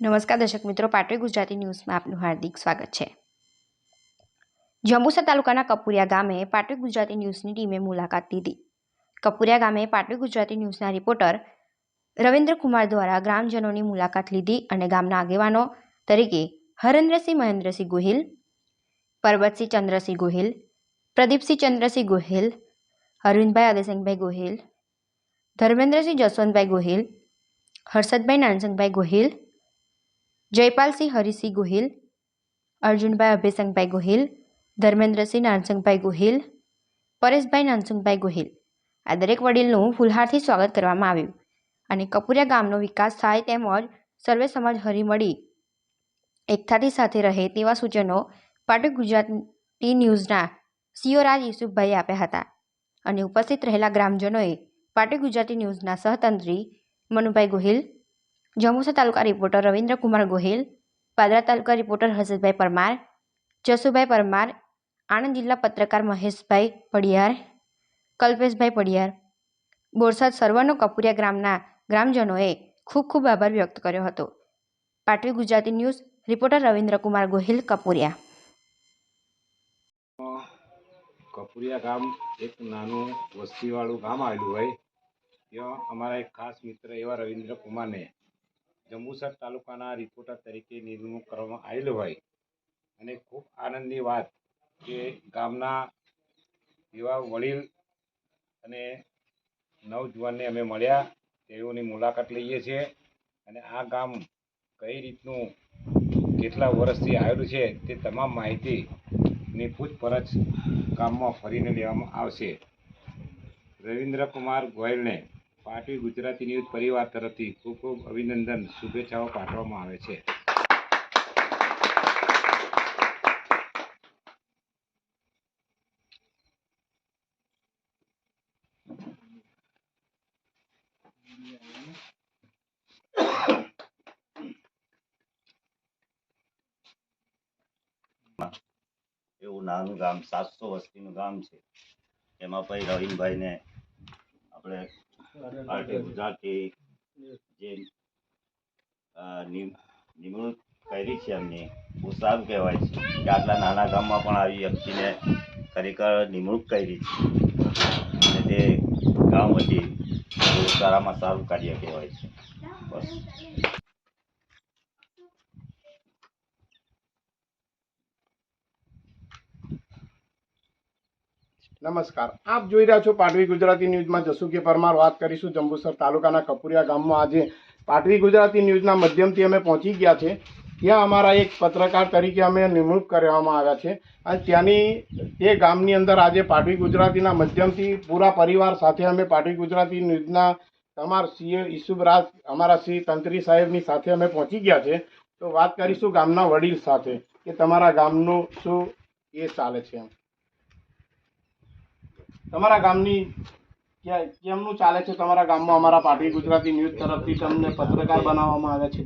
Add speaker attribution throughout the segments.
Speaker 1: નમસ્કાર દર્શક મિત્રો પાટવી ગુજરાતી ન્યૂઝમાં આપનું હાર્દિક સ્વાગત છે. જંબુસર તાલુકાના કપુરિયા ગામે પાટવી ગુજરાતી ન્યૂઝની ટીમે મુલાકાત લીધી. કપુરિયા ગામે પાટવી ગુજરાતી ન્યૂઝના રિપોર્ટર રવિન્દ્ર કુમાર દ્વારા ગ્રામજનોની મુલાકાત લીધી અને ગામના આગેવાનો તરીકે હરેન્દ્રસિંહ મહેન્દ્રસિંહ ગોહિલ, પરબતસિંહ ચંદ્રસિંહ ગોહિલ, પ્રદીપસિંહ ચંદ્રસિંહ ગોહિલ, અરવિંદભાઈ આદિસિંહભાઈ ગોહિલ, ધર્મેન્દ્રસિંહ જસવંતભાઈ ગોહિલ, હર્ષદભાઈ નાનસંગભાઈ ગોહિલ જયપાલસિંહ હરિસિંહ ગોહિલ, અર્જુનભાઈ અભયસંગભાઈ ગોહિલ, ધર્મેન્દ્રસિંહ નાનસંગભાઈ ગોહિલ, પરેશભાઈ નાનસંગભાઈ ગોહિલ. આ દરેક વડીલનું ફૂલહારથી સ્વાગત કરવામાં આવ્યું અને કપુરિયા ગામનો વિકાસ થાય તેમજ સર્વે સમાજ હરીમળી એકતાથી સાથે રહે તેવા સૂચનો પાટવી ગુજરાતી ન્યૂઝના સીઓ રાજ યુસુફભાઈએ આપ્યા હતા અને ઉપસ્થિત રહેલા ગ્રામજનોએ પાટવી ગુજરાતી ન્યૂઝના સહતંત્રી મનુભાઈ ગોહિલ જંબુસર તાલુકા રિપોર્ટર રવિન્દ્ર કુમાર ગોહિલ, પાદરા તાલુકા રિપોર્ટર હર્ષદભાઈ પરમાર, જસુભાઈ પરમાર, આણંદ જિલ્લા પત્રકાર મહેશભાઈ પડિયાર, કલ્પેશભાઈ પડિયાર. બોરસાદ સર્વનો કપુરિયા ગ્રામના ગ્રામજનોએ ખૂબ ખૂબ આભાર વ્યક્ત કર્યો હતો. Patvi Gujarati news reporter Ravindra Kumar Gohil, Kapuriya.
Speaker 2: કપુરિયા ગામ એક નાનું વસ્તીવાળું ગામ આવેલું હોય. ત્યાં અમારા એક ખાસ મિત્ર એવા રવિન્દ્ર કુમારને જંબુસર તાલુકાના રિપોર્ટર તરીકે નિમણૂક કરવામાં આવેલું હોય. અને ખૂબ આનંદની વાત કે ગામના એવા વડીલ અને નવજુવાનને અમે મળ્યા. તેઓની મુલાકાત લઈએ છીએ. અને આ ગામ કઈ રીતનું કેટલા વર્ષથી આવેલું છે તે તમામ માહિતીની પૂછપરછ ગામમાં ફરીને લેવામાં આવશે. રવિન્દ્ર કુમાર ગોયલને પાર્ટી ગુજરાતી ન્યૂઝ પરિવાર તરફથી ખૂબ ખૂબ અભિનંદન. શુભેચ્છાઓ પાઠવવામાં આવે છે.
Speaker 3: એવું નાનું ગામ, સાતસો વસ્તીનું ગામ છે. એમાં પછી રવિનભાઈને આપણે પાર્ટી ગુજરાતી જે નિમણૂક કરી છે એમની. બહુ સારું કહેવાય છે કે આટલા નાના ગામમાં પણ આવી વ્યક્તિને ખરેખર નિમણૂક કરી છે. અને તે ગામ વતી સારામાં સારું કાર્ય કહેવાય છે. બસ.
Speaker 4: નમસ્કાર. આપ જોઈ રહ્યા છો પાટવી ગુજરાતી ન્યૂઝમાં જસુકી પરમાર વાત કરીશું જંબુસર તાલુકાના કપુરિયા ગામમાં. આજે પાટવી ગુજરાતી ન્યૂઝના માધ્યમથી અમે પહોંચી ગયા છે. ત્યાં અમારા એક પત્રકાર તરીકે અમે નિમણૂક કરવામાં આવ્યા છે. અને ત્યાંની તે ગામની અંદર આજે પાટવી ગુજરાતીના માધ્યમથી પૂરા પરિવાર સાથે અમે પાટવી ગુજરાતી ન્યૂઝના તમારા સીએ ઈસુબરાજ, અમારા શ્રી તંત્રી સાહેબની સાથે અમે પહોંચી ગયા છે. તો વાત કરીશું ગામના વડીલ સાથે કે તમારા ગામનું શું એ ચાલે છે એમ. તમારા ગામની કેમનું ચાલે છે તમારા ગામમાં? અમારા પાટવી ગુજરાતી ન્યૂઝ તરફથી તમને પત્રકાર બનાવવામાં આવ્યા છે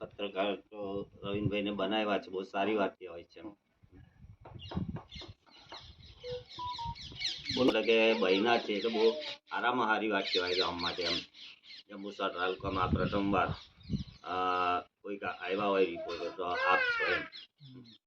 Speaker 3: પત્રકાર તો રવિનભાઈને બનાવ્યા છે, બહુ સારી વાત કહેવાય છે બોલે. કે બહેના છે એટલે બહુ સારામાં સારી વાત કહેવાય ગામ માટે એમ. જંબુસર તાલુકામાં પ્રથમવાર કોઈ આવ્યા હોય રિપોર્ટર તો આપ છો એમ.